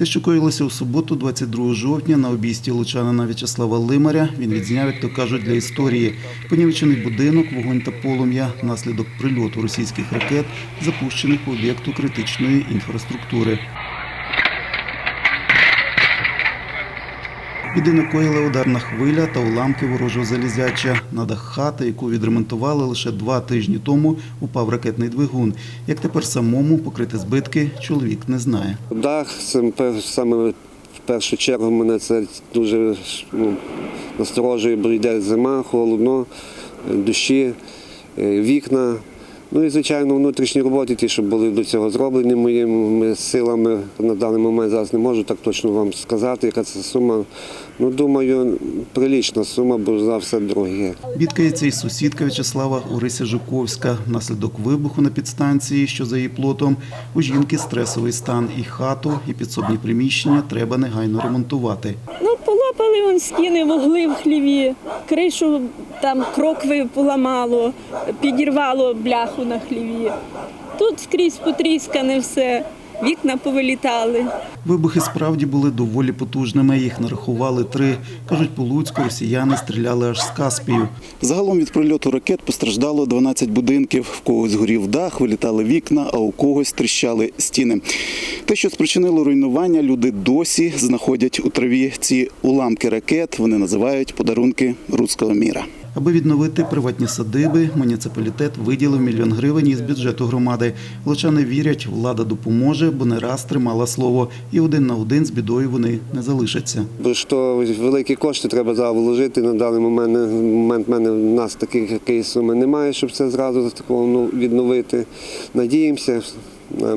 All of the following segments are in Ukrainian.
Те, що коїлося у суботу, 22 жовтня, на обійсті лучанина В'ячеслава Лимаря, він відзняв, як то кажуть, для історії. Понівечений будинок, вогонь та полум'я наслідок прильоту російських ракет, запущених по об'єкту критичної інфраструктури. Біди накоїла ударна хвиля та уламки ворожого залізяча. На дах хати, яку відремонтували лише два тижні тому, упав ракетний двигун. Як тепер самому покрити збитки, чоловік не знає. Дах саме в першу чергу мене це дуже ну, насторожує, бо йде зима, холодно, дощі, е, вікна. Ну і, звичайно, внутрішні роботи, ті, що були до цього зроблені моїми силами, на даний момент зараз не можу так точно вам сказати, яка це сума. Ну, думаю, прилічна сума, бо за все дороге. Бідкається і сусідка В'ячеслава Орися Жуковська. Внаслідок вибуху на підстанції, що за її плотом, у жінки стресовий стан і хату, і підсобні приміщення треба негайно ремонтувати. Вон стіни, вугли в хліві, кришу там крокви поламало, підірвало бляху на хліві. Тут скрізь потріскане все, вікна повилітали. Вибухи справді були доволі потужними. Їх нарахували три. Кажуть, по Луцьку росіяни стріляли аж з Каспію. Загалом від прильоту ракет постраждало 12 будинків. В когось згорів дах, вилітали вікна, а у когось тріщали стіни. Те, що спричинило руйнування, люди досі знаходять у траві ці уламки ракет. Вони називають подарунки руського міра. Аби відновити приватні садиби, муніципалітет виділив мільйон гривень із бюджету громади. Лучани вірять, влада допоможе, бо не раз тримала слово, і один на один з бідою вони не залишаться. Бо що великі кошти треба зараз вложити. На даний момент, момент мене в нас таких суми немає, щоб це зразу такого ну, відновити. Надіємося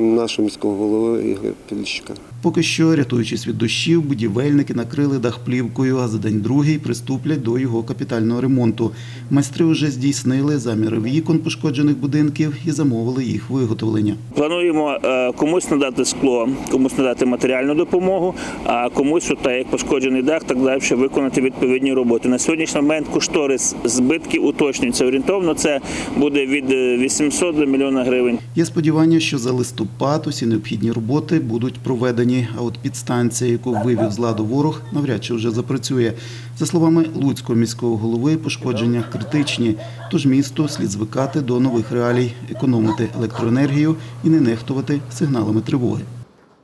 нашого міського голови Ігоря Пільщика. Поки що, рятуючись від дощів, будівельники накрили дах плівкою, а за день другий приступлять до його капітального ремонту. Майстри вже здійснили заміри вікон пошкоджених будинків і замовили їх виготовлення. Плануємо е, комусь надати скло, комусь надати матеріальну допомогу, а комусь, от, так як пошкоджений дах, так далі виконати відповідні роботи. На сьогоднішній момент кошторис збитків уточнюється орієнтовно. Це буде від е, 800 до мільйона гривень. Є сподівання, що за листопад усі необхідні роботи будуть проведені. А от підстанція, яку вивів з ладу ворог, навряд чи вже запрацює. За словами Луцького міського голови, пошкодження критичні. Тож місту слід звикати до нових реалій, економити електроенергію і не нехтувати сигналами тривоги.